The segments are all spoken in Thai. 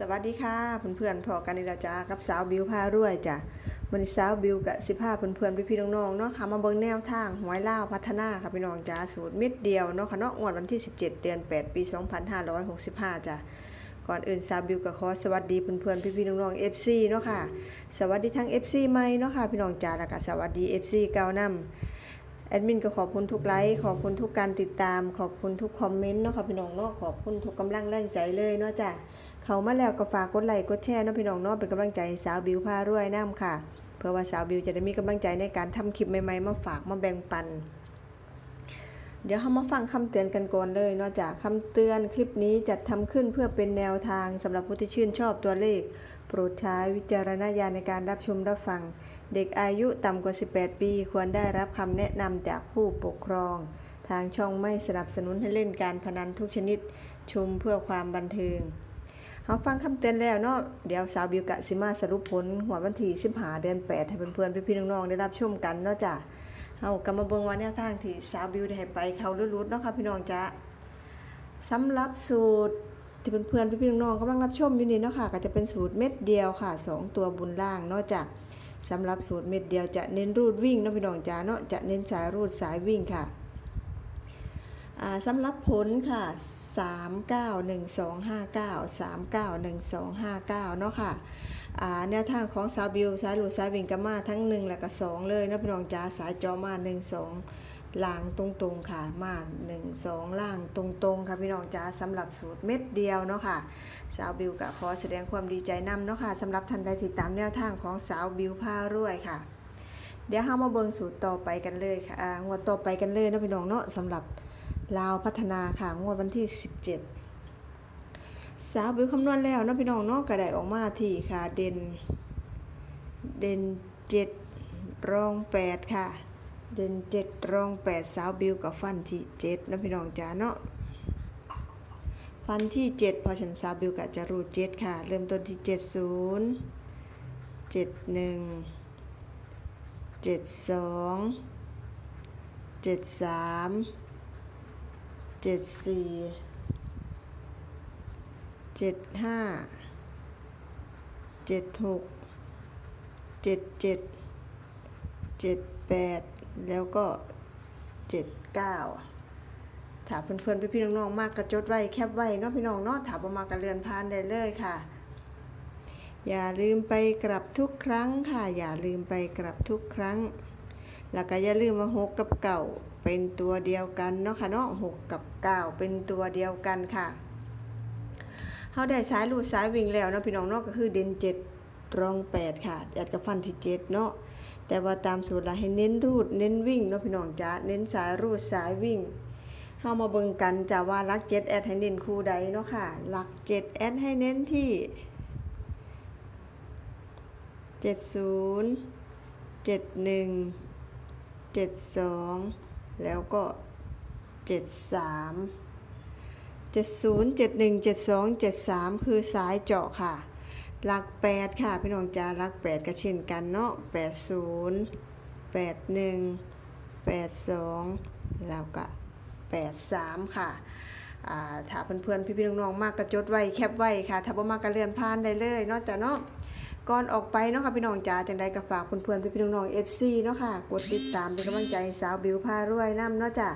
สวัสดีค่ะเพื่อนๆพอกันนี่ละจ้ากับสาวบิวพารวยจ้ะวันนี้สาวบิวกับสิพาเพื่อนๆพี่ๆน้องๆเนาะค่ะมาเบิ่งแนวทางหวยล่าพัฒนาค่ะพี่น้องจ้าสูตรเม็ดเดียวเนาะค่ะเนาะงวดวันที่ 17 เดือน 8 ปี 2565จ้ะก่อนอื่นสาวบิวก็ขอสวัสดีเพื่อนๆพี่ๆน้องๆ FC เนาะค่ะ สวัสดีทั้ง FC ใหม่เนาะค่ะพี่น้องจ้าแล้วก็สวัสดี FC เก่านำ แอดมินก็ขอบคุณทุกไลค์ขอบคุณทุกการติดตาม ขอบคุณทุกคอมเมนต์เนาะค่ะพี่น้องเนาะขอบคุณทุกกำลังแรงใจเลยเนาะจ้ะเขามาแล้วก็ฝากกดไลค์กดแชร์เนาะพี่น้องเนาะเป็นกำลังใจสาวบิวพารวยน้ำค่ะ เพื่อว่าสาวบิวจะได้มีกำลังใจในการทำคลิปใหม่ๆมาฝากมาแบ่งปัน เดี๋ยวเรามาฟังคำเตือนกันก่อนเลยเนาะจากคำเตือนคลิปนี้จัดทำขึ้นเพื่อเป็นแนวทางสำหรับผู้ที่ชื่นชอบตัวเลข โปรดใช้วิจารณญาณในการรับชมรับฟัง เด็กอายุต่ำกว่า 18 ปี ควรได้รับคำแนะนำจากผู้ปกครอง ทางช่องไม่สนับสนุนให้เล่นการพนันทุกชนิด ชมเพื่อความบันเทิงเอาฟังคำเตือนแล้วเนาะ เดี๋ยวสาวบิวกะสิมาสรุปผลหัววันที่15เดือน8ให้เพื่อนๆพี่ๆน้องๆได้รับชมกันเนาะจ้ะเฮากำมาเบิงว่าแนวทางที่สาวบิวได้ให้ไปเขาลุดๆเนาะค่ะพี่น้องจ้ะสำหรับสูตรที่เพื่อนๆพี่ๆน้องๆกำลังรับชมอยู่นี่เนาะค่ะ ก็จะเป็นสูตรเม็ดเดียวค่ะสองตัวบุญล่างเนาะจ้ะ สำหรับสูตรเม็ดเดียวจะเน้นรูดวิ่งนะพี่น้องจ๋าเนาะจะเน้นสายรูดสายวิ่งค่ะสำหรับผลค่ะ 391259 391259 เนาะค่ะอ่าแนวทางของสาวบิวสายรูดสายวิ่งกามาทั้ง 1 และก็ 2 เลยนะพี่น้องจ๋าสายจอมา 1 2 ล่างตรงๆค่ะ มา1 2ล่างตรงๆ ค่ะพี่น้องจ้าสำหรับสูตรเม็ดเดียวเนาะค่ะ สาวบิวก็ขอแสดงความดีใจนำเนาะค่ะสำหรับท่านใดที่ตามแนวทางของสาวบิวพารวยค่ะ เดี๋ยวเรามาเบิ่งสูตรต่อไปกันเลยค่ะอ่างวดต่อไปกันเลยเนาะพี่น้องเนาะสำหรับลาวพัฒนาค่ะงวดวันที่ 17 สาวบิวคำนวณแล้วเนาะพี่น้องเนาะก็ไดออกมาที่ค่ะ เด่นเด่น7รอง8ค่ะ เด่นเจ็ดรองแปดสาวบิวกับฟันที่เจ็ดนะพี่น้องจ๋าเนาะฟันที่เจ็ดพอฉันสาวบิวกับจะรูเจ็ดค่ะ เริ่มต้นที่เจ็ดศูนย์เจ็ดหนึ่งเจ็ดสองเจ็ดสามเจ็ดสี่เจ็ดห้าเจ็ดหกเจ็ดเจ็ดเจ็ดแปด แล้วก็79ถ้าถามเพื่อนๆพี่ๆน้องๆมากกระจดไว้แคปไว้เนาะพี่น้องเนาะถ้าประมากระเรือนพานได้เลยค่ะ อย่าลืมไปกลับทุกครั้งค่ะ อย่าลืมไปกลับทุกครั้ง แล้วก็อย่าลืมว่าหกกับเก่าเป็นตัวเดียวกันเนาะค่ะเนาะหกกับเก้าเป็นตัวเดียวกันค่ะเขาได้สายลูดสายวิ่งแล้วเนาะพี่น้องเนาะก็คือเด่นเจ็ดรองแปดค่ะแอดกับฟันที่เจ็ดเนาะ แต่ว่าตามสูตรเราให้เน้นรูด เน้นวิ่งเนาะพี่น้องจ้าเน้นสายรูดสายวิ่งเฮามาเบิ่งกันจะว่าลักเจ็ดแอดให้เน้นคู่ใดเนาะค่ะลักเจ็ดแอดให้เน้นที่เจ็ดศูนย์เจ็ดหนึ่งเจ็ดสองแล้วก็เจ็ดสามเจ็ดศูนย์เจ็ดหนึ่งเจ็ดสองเจ็ดสามคือสายเจาะค่ะ หลักแปดค่ะ พี่น้องจ้าหลักแปดก็เช่นกันเนาะแปดศูนย์แปดหนึ่งแปดสองแล้วก็83ค่ะอ่าถ้าเพื่อนๆ พี่ๆ น้องๆ มากกระจดไว้แคปไว้ค่ะ ถ้าบ่มากกระเลื่อนผ่านได้เลยเนาะจ้ะเนาะก่อนออกไปเนาะค่ะพี่น้องจ๋าจังใดก็ฝากเพื่อนๆ พี่ๆ น้องๆ FC เนาะค่ะ กดติดตามเป็นกำลังใจสาวบิวพารวยนํเนาะจ้ะ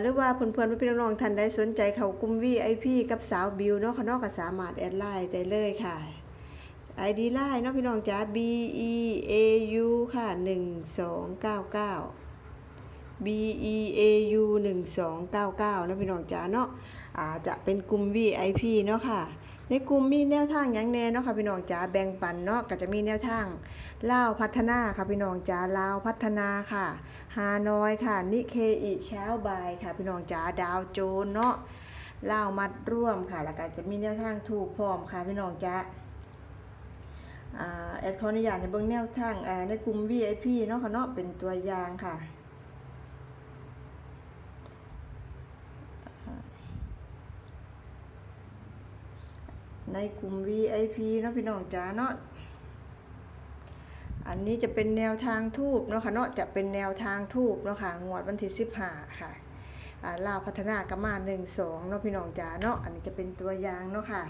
หรือว่าเพื่อนๆพี่น้องๆท่านใดสนใจเขากลุ่ม VIP กับสาวบิวเนาะค่ะเนาะก็สามารถแอดไลน์ได้เลยค่ะ ID ไลน์เนาะพี่น้องจ๋า B E A U ค่ะ 1299 B E A U 1299นะพี่น้องจ๋าเนาะอาจจะเป็นกลุ่ม VIP เนาะค่ะ ในกลุ่มมีแนวทางอย่างแน่เนาะค่ะพี่น้องจ๋าแบ่งปันเนาะก็จะมีแนวทางลาวพัฒนาค่ะพี่น้องจ๋าลาวพัฒนาค่ะฮานอยค่ะ นิเคอิเช้าบายค่ะ พี่น้องจ๋าดาวโจนเนาะลาวมัดร่วมค่ะ แล้วก็จะมีแนวทางถูกพร้อมค่ะพี่น้องจ๋าแอดขออนุญาตในเบื้องแนวทางในกลุ่ม VIP เนาะค่ะเนาะเป็นตัวอย่างค่ะ ในกลุ่ม VIP เนาะพี่น้องจ๋าเนาะอันนี้จะเป็นแนวทางทูบเนาะค่ะเนาะจะเป็นแนวทางทูบเนาะค่ะงวดวันที่15ค่ะอ่าลาวพัฒนากับมา1 2เนาะพี่น้องจ๋าเนาะอันนี้จะเป็นตัวอย่างเนาะค่ะ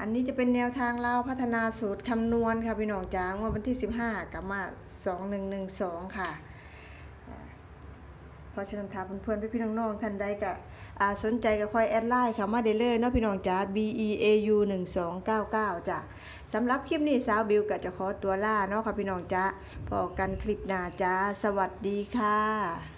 อันนี้จะเป็นแนวทางลาวพัฒนาสูตรคำนวณค่ะพี่น้องจ๋างวดวันที่15กับมา2112ค่ะอ่าเพ ราะฉะนั้นถ้าเพื่อนๆพี่ๆน้องๆท่านใดก็สนใจก็ค่อยแอดไลน์ค่ะมาได้เลยเนาะพี่น้องจ้า B E A U 1299จ้ะสำหรับคลิปนี้สาวบิวก็จะขอตัวลาเนาะค่ะพี่น้องจ้าพอกันคลิปหน้าจ้า สวัสดีค่ะ